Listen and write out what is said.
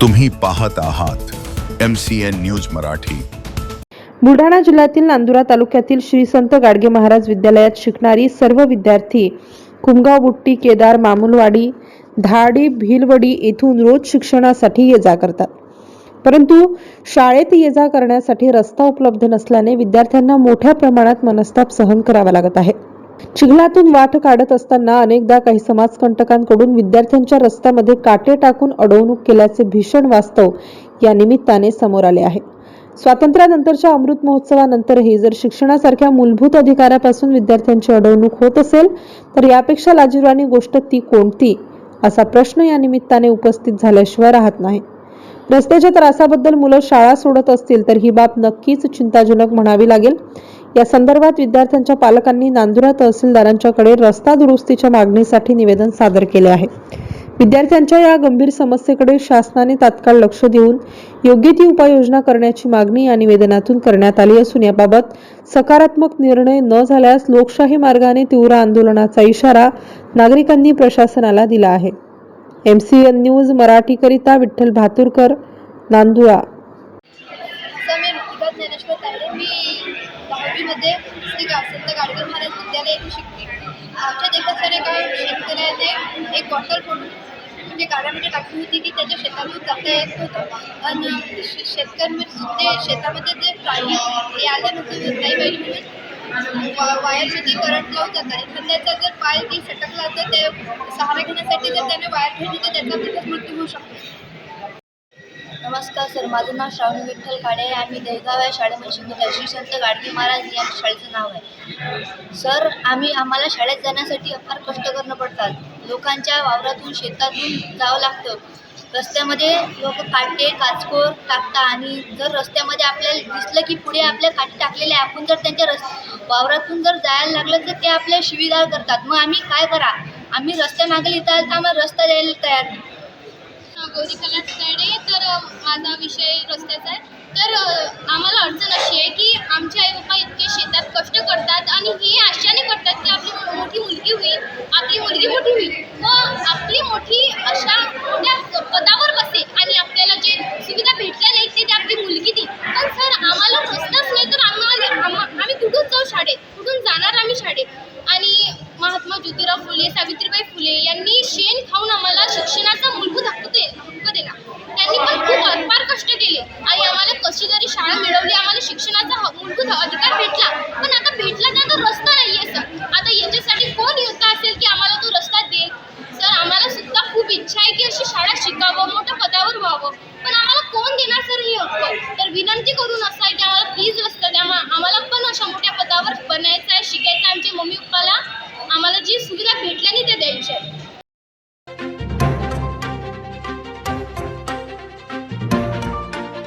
तुम्ही पाहत आहात M C N news Marathi. Buldhana जिल्ह्यातील नांदुरा तालुक्यातील श्री संत गाडगे महाराज विद्यालयात शिकणारी सर्व विद्यार्थी कुमगाव बुट्टी केदार मामुलवाडी धाडी भिलवडी येथून रोज शिक्षणासाठी ये जा करतात. परंतु शाळेत ये जा करण्यासाठी रस्ता उपलब्ध नसल्याने विद्यार्थ्यांना मोठ्या प्रमाणात मनस्ताप सहन करावा लागत आहे. चिखलातून वाट काढत असताना अनेकदा काही समाजकंटकांकडून विद्यार्थ्यांच्या रस्त्यामध्ये काटे टाकून अडवणूक केल्याचे भीषण वास्तव या निमित्ताने समोर आले आहे. स्वातंत्र्यानंतरच्या अमृत महोत्सवानंतरही जर शिक्षणासारख्या मूलभूत अधिकारापासून विद्यार्थ्यांची अडवणूक होत असेल तर यापेक्षा लाजीरवाणी गोष्ट ती कोणती? असा प्रश्न या निमित्ताने उपस्थित झाल्याशिवाय राहत नाही. रस्त्याच्या त्रासाबद्दल मुलं शाळा सोडत असतील तर ही बाब नक्कीच चिंताजनक म्हणावी लागेल. या संदर्भात विद्यार्थ्यांच्या पालकांनी नांदुरा तहसीलदारांच्याकडे रस्ता दुरुस्तीच्या मागणीसाठी निवेदन सादर केले आहे. विद्यार्थ्यांच्या या गंभीर समस्येकडे शासनाने तात्काळ लक्ष देऊन योग्य ती उपाययोजना करण्याची मागणी या निवेदनातून करण्यात आली असून याबाबत सकारात्मक निर्णय न झाल्यास लोकशाही मार्गाने तीव्र आंदोलनाचा इशारा नागरिकांनी प्रशासनाला दिला आहे. एम सी एन न्यूज मराठीकरिता विठ्ठल भातुरकर नांदुरा. दहावीमध्ये श्री गा संत गाडगे महाराज विद्यालय येथे शिकते आमच्या देखत गाव एका शेतकऱ्याने एक बॉटल फोडून म्हणजे गाड्यामध्ये टाकली होती की त्याच्या शेतातून जाता येत नव्हतं. आणि शे- ते शेतामध्ये जे प्राणी ते आले नव्हते काही वेळी म्हणून वायरमध्ये करंट लावून जातात एखाद्याचा जर पाय ती सटकला तर ते सहारा घेण्यासाठी जर त्याने वायर घेतली तर त्याचा तिथेच मृत्यू होऊ शकतो. नमस्कार सर माझं नाव श्रावणी विठ्ठल काडे आहे. आम्ही देगाव या शाळेमध्ये शिकत आहे श्री संत गाडगे महाराज या शाळेचं नाव आहे. सर आम्ही आम्हाला शाळेत जाण्यासाठी फार कष्ट करणं पडतात. लोकांच्या वावरातून शेतातून जावं लागतं. रस्त्यामध्ये लोक काटे काचकोर टाकतात आणि जर रस्त्यामध्ये आपल्याला दिसलं की पुढे आपल्या काटे टाकलेले आहे आपण जर त्यांच्या रस् वावरातून जर जायला लागलं तर ते आपल्या शिवीगाळ करतात. मग आम्ही काय करा? आम्ही रस्त्यामागे इथं आलं तर आम्हाला रस्ता द्यायला तयार नाही. गौरी कलास माझा विषय रस्त्याचा आहे. तर आम्हाला अडचण अशी आहे की आमच्या आई बाबा इतके शेतात कष्ट करतात आणि हे आशाने करतात की आपली मोठी मुलगी होईल आपली मुलगी मोठी होईल व आपली मोठी अशा मोठ्या पदावर बसेल आणि आपल्याला जे सुविधा भेटल्या नाहीत ते ती आपली मुलगी देईल पण सर आम्हाला रस्ताच नाही तर आम्हाला आम्हा- आम्ही कुठून जाऊ शाळेत कुठून जाणार आम्ही शाळेत आणि महात्मा ज्योतिराव फुले सावित्रीबाई फुले यांनी शेण खाऊन आम्हाला शिक्षणाचा मूलभूत हक्क दे हक्क दिला त्यांनी पण खूप अपार कष्ट केले आणि आम्हाला कशी तरी शाळा मिळवली आम्हाला शिक्षणाचा ह- मूलभूत अधिकार भेटला पण आता भेटला तर तो रस्ता नाही आहे सर आता याच्यासाठी कोण योद्धा असेल की आम्हाला तो रस्ता देईल सर आम्हाला सुद्धा खूप इच्छा आहे की अशी शाळा शिकावं मोठ्या पदावर व्हावं पण आम्हाला कोण देणार सर हे हक्क तर विनंती करून असं आहे की आम्हाला प्लीज रस्ता द्या आम्हा- आम्हाला पण अशा मोठ्या पदावर बनायचं आहे शिकायचं आहे आमच्या मम्मी पप्पाला आम्हाला जी सुविधा भेटल्याने ते द्यायचे. आहे